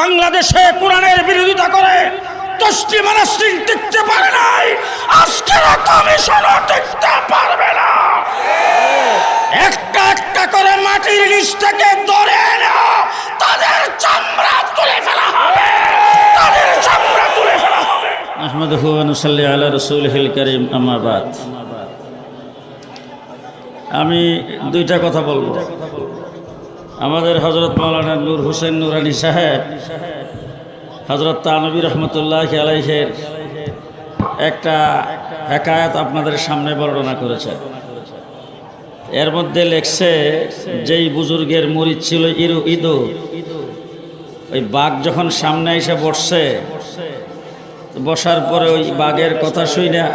বাংলাদেশে কোরআনের বিরোধিতা করে তসলি মানাসিন টিকতে পারে নাই। আজকের কমিশনও টিকতে পারবে না। একটা একটা করে মাটির নিচ থেকে ধরে এনে তাদের চামড়া তুলে ফেলা হবে। তাদের চামড়া তুলে ফেলা হবে। আহমদ হুয়ানুসাল্লি আল্লাহ রসুল হিল করিম আমাবাদ আমি দুইটা কথা বলব। আমাদের হজরত মৌলানা নূর হোসেন নুরানি সাহেব হজরত তানবী রহমতুল্লাহ আলাইহের একটা হেকায়াত আপনাদের সামনে বর্ণনা করেছে। এর মধ্যে লেখছে, যেই বুজুর্গের মরিচ ছিল ইরু ইদু, ওই বাঘ যখন সামনে এসে বসছে, বসার পরে ওই বাঘের কথা শুই না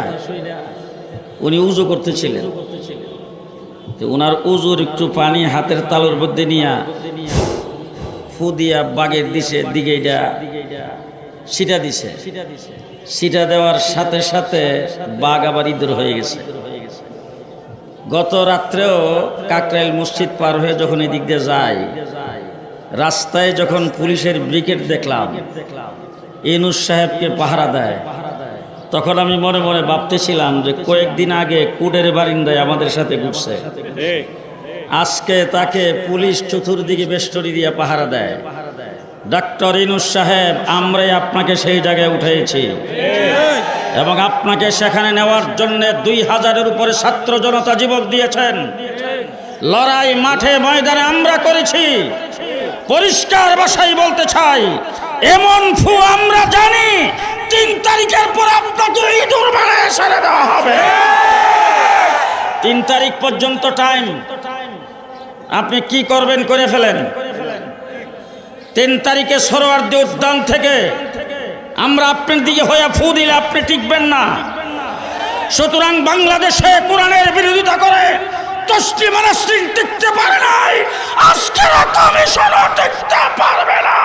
উনি উজু করতেছিলেন। তো ওনার উজুর একটু পানি হাতের তালুর মধ্যে নিয়া ফু দিয়া বাঘের দিছে দিকে সিটা দিছে। সিটা দেওয়ার সাথে সাথে বাঘ আবার ইঁদুর হয়ে গেছে। গত রাত্রেও কাকরাইল মসজিদ পার হয়ে যখন এদিক দিয়ে যায়, রাস্তায় যখন পুলিশের ব্রিগেড দেখলাম, ইনুস সাহেবকে পাহারা দেয়। তখন আমি মনে মনে ভাবতেছিলাম যে কয়েকদিন আগে কুডের বারিন্দায় আমাদের সাথে ঘুরছে। আজকে তাকে পুলিশ চতুর্দিকে বেষ্টনী দিয়ে পাহারা দেয়। ডাক্তার ইনুস সাহেব, আমরাই আপনাকে সেই জায়গায় উঠেছি এবং আপনাকে সেখানে নেওয়ার জন্য দুই হাজারের উপরে ছাত্র জনতা জীবন দিয়েছেন। লড়াই মাঠে ময়দানে আমরা করেছি। পরিষ্কার বাসাই বলতে চাই এমন ফু আমরা জানি, তিন তারিখের পর আপনাকে ইঁদুর বানায় সেরে দেওয়া হবে। তিন তারিখ পর্যন্ত টাইম আপনি কি করবেন করে ফেলেন? তিন তারিখে সরোয়ার্দি উদ্যান থেকে আমরা আপনার দিকে হয়ে ফু দিলে আপনি টিকবেন না। সুতরাং বাংলাদেশে কোরআনের বিরোধিতা করে তসলি মানাসিন টিকতে পারে নাই। আজকের কমিশনও টিকতে পারবে না।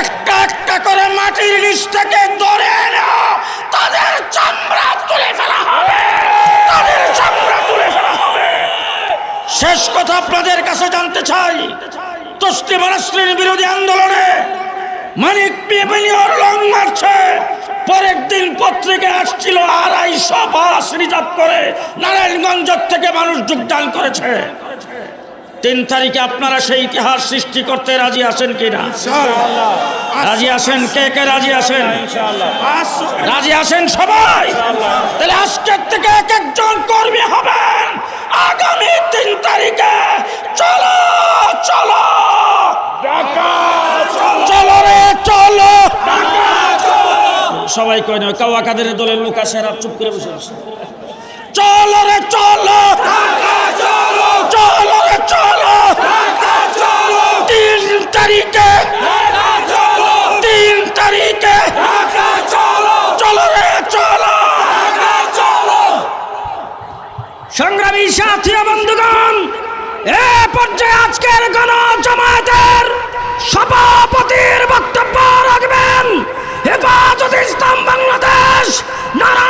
একটা একটা করে মাটির থেকে ধরে এনে তাদের চামড়া তুলে ফেলা হবে। তাদের চামড়া তুলে ফেলা হবে। শেষ কথা আপনাদের কাছে জানতে চাই। তসলি মানাসিন বিরোধী আন্দোলনে মানিক পিপিনিয়র লং মারছে। পরের দিন পত্রিকা আসছিল আড়াইশো বাস রিজার্ভ করে নারায়ণগঞ্জ থেকে মানুষ যোগদান করেছে। তিন তারিখে আপনারা সেই ইতিহাস সৃষ্টি করতে রাজি আছেন কিনা? রাজি আছেন? কে কে রাজি আছেন? রাজি আছেন সবাই? তাহলে আজকের থেকে এক একজন কর্মী হবেন। আগামী তিন তারিখে চলো চলো। চলো। রে চলো। সবাই কয় না কাওয়া কাদের দলের লোক আছে আর চুপ করে বসে আছে। চলো রে চলো। চলো। চলো। তিন তারিখে। তিন তারিখে। চলো রে, চলো। সংগ্রামী সাথী বন্ধুগণ, এ পর্যায়ে আজকের গণ জামায়াতের সভাপতির বক্তব্য রাখবেন। হেফাজত ইসলাম বাংলাদেশ নারায়ণগঞ্জ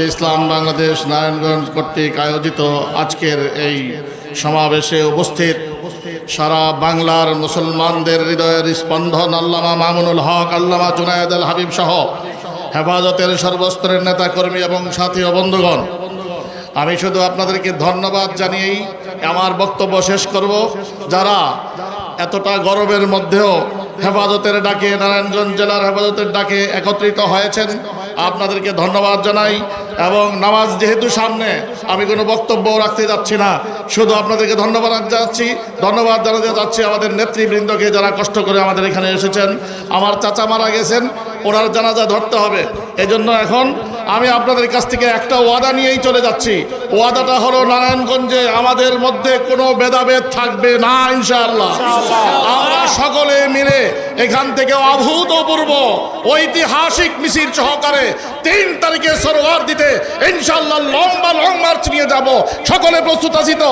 হেফাজতে ইসলাম বাংলাদেশ নারায়ণগঞ্জ কর্তৃক আয়োজিত আজকের এই সমাবেশে উপস্থিত সারা বাংলার মুসলমানদের হৃদয়ের স্পন্দন আল্লামা মামুনুল হক, আল্লামা জুনায়দ আল হাবিব সহ হেফাজতের সর্বস্তরের নেতাকর্মী এবং সাথী ও বন্ধুগণ, আমি শুধু আপনাদেরকে ধন্যবাদ জানিয়েই আমার বক্তব্য শেষ করব। যারা এতটা গরমের মধ্যেও হেফাজতের ডাকে, নারায়ণগঞ্জ জেলার হেফাজতের ডাকে একত্রিত হয়েছেন আপনাদেরকে ধন্যবাদ জানাই এবং নামাজ যেহেতু সামনে, আমি কোনো বক্তব্য রাখতে যাচ্ছি না। শুধু আপনাদেরকে ধন্যবাদ জানাচ্ছি, ধন্যবাদ জানাতে যাচ্ছি আমাদের নেতৃবৃন্দকে যারা কষ্ট করে আমাদের এখানে এসেছেন। আমার চাচা মারা গেছেন, ওনার জানাজা ধরতে হবে। এজন্য এখন আমি আপনাদের কাছ থেকে একটা ওয়াদা নিয়েই চলে যাচ্ছি। ওয়াদাটা হলো, নারায়ণগঞ্জে আমাদের মধ্যে কোনো ভেদাভেদ থাকবে না, ইনশাআল্লাহ। আমরা সকলে মিলে এখান থেকে অভূতপূর্ব ঐতিহাসিক মিছিল সহকারে তিন তারিখে সরোয়ার দিতে ইনশাল্লাহ লম্বা লং মার্চ নিয়ে যাব। সকলে প্রস্তুত আছি তো?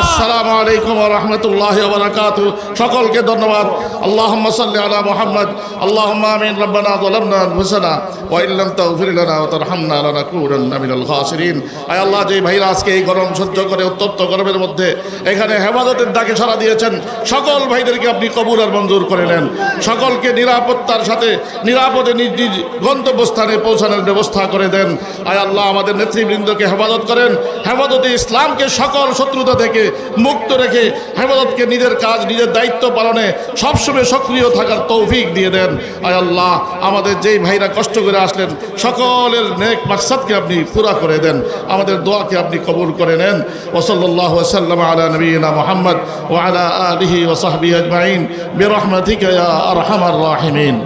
আসসালামু আলাইকুম রাহমাতুল্লাহি ওয়া বারাকাতুহু সকলকে ধন্যবাদ। আল্লাহ সাল্লি আলা মোহাম্মদ। আল্লাহুম্মা আমিন। রব্বানা যালামনা আনফুসানা ওয়া ইল্লাম তাগফির লানা ওয়া তারহামনা লানাকুনান্না মিনাল খাসিরিন। আয় আল্লাহ যে ভাইরা আজকে এই গরম সহ্য করে উত্তপ্ত গরমের মধ্যে এখানে হেফাজতের ডাকে সাড়া দিয়েছেন সকল ভাইদেরকে আপনি কবুল আর মঞ্জুর করে নেন। সকলকে নিরাপত্তার সাথে নিরাপদে নিজ নিজ গন্তব্যস্থানে পৌঁছানোর ব্যবস্থা করে দেন। আয় আল্লাহ, আমাদের নেতৃবৃন্দকে হেফাজত করেন। হেফাজতে ইসলামকে সকল শত্রুতা থেকে মুক্ত রেখে হেফাজতকে নিজের কাজ, নিজের দায়িত্ব পালনে সবসময় সক্রিয় থাকার তৌফিক দিয়ে দেন। আয় আল্লাহ, আমাদের যেই ভাইরা কষ্ট করে আসলেন, সকলের নেক মাকসাদকে আপনি পুরা করে দেন। আমাদের দোয়াকে আপনি কবুল করে নেন। ওসল্লাহ ওসাল্লাম আলা নবীনা মোহাম্মদ ওয়ালা আলিহি ওসাহবি আজমাইন। বেরহমতিকা يا أرحم الراحمين.